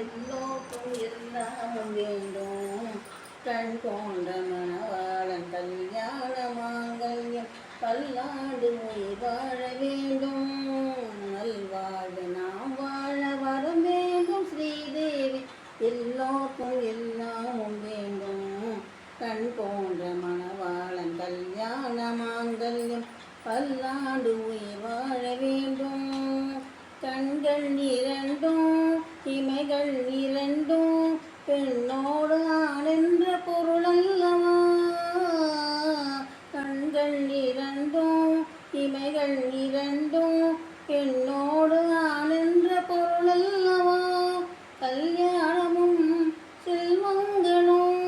எல்லோருக்கும் எல்லாமும் வேண்டும். கண் கொண்ட மணவாளன் கல்யாண மாங்கல்யம் பல்லாண்டு உயிர் வாழ வேண்டும். நல்வாழ்வு நாம் வாழ வரம் வேண்டும். ஸ்ரீதேவி எல்லோருக்கும் எல்லாமும் வேண்டும். கண் போன்ற மணவாளன் கல்யாண மாங்கல்யம் பல்லாண்டு உயிர் வாழ வேண்டும். கண்கள் இரண்டும் இமைகள் இரண்டும் பெண்ணோடு ஆனென்ற பொருள் அல்லவா கண்கள் இரண்டும் இமைகள் இரண்டும் பெண்ணோடு ஆனென்ற பொருள் அல்லவா கல்யாணமும் செல்வங்களும்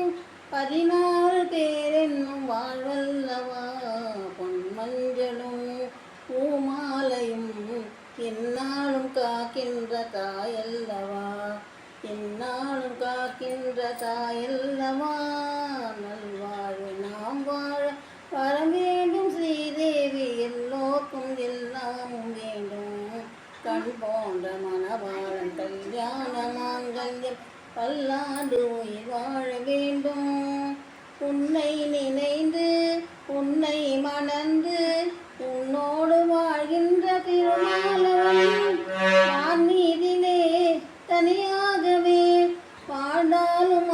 பதினாறு பேரென்னும் வாழ்வல்லவா? பொன்மஞ்சளும் பூமாலையும் என்னாலும் காக்கின்ற தா என்னாலும் காக்கின்ற தாயல்லவா நல்வாழ்வு நாம் வாழ வர வேண்டும். ஸ்ரீதேவி எல்லோக்கும் எல்லாமும் வேண்டும். கண் போன்ற மணவாளன் கல்யாண மாங்கல்யம் பல்லாண்டு வாழ வேண்டும். உன்னை நினைந்து உன்னை மணந்து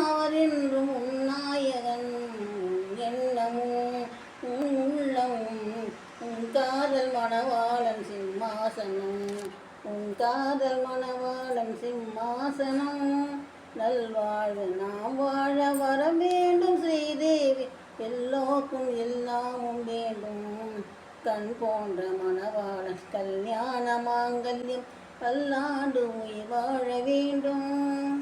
அவர் என்றும் உன்னாயகன் எண்ணமும் உன் உள்ளமும் உன் காதல் மணவாளன் சிம்மாசனம் உன் காதல் மணவாளன் சிம்மாசனம். நல்வாழ்வு நாம் வாழ வர வேண்டும் ஸ்ரீதேவி எல்லோருக்கும் எல்லாமும் வேண்டும். கண் போன்ற மணவாளன் கல்யாண மாங்கல்யம் பல்லாண்டு உயிர் வாழ வேண்டும்.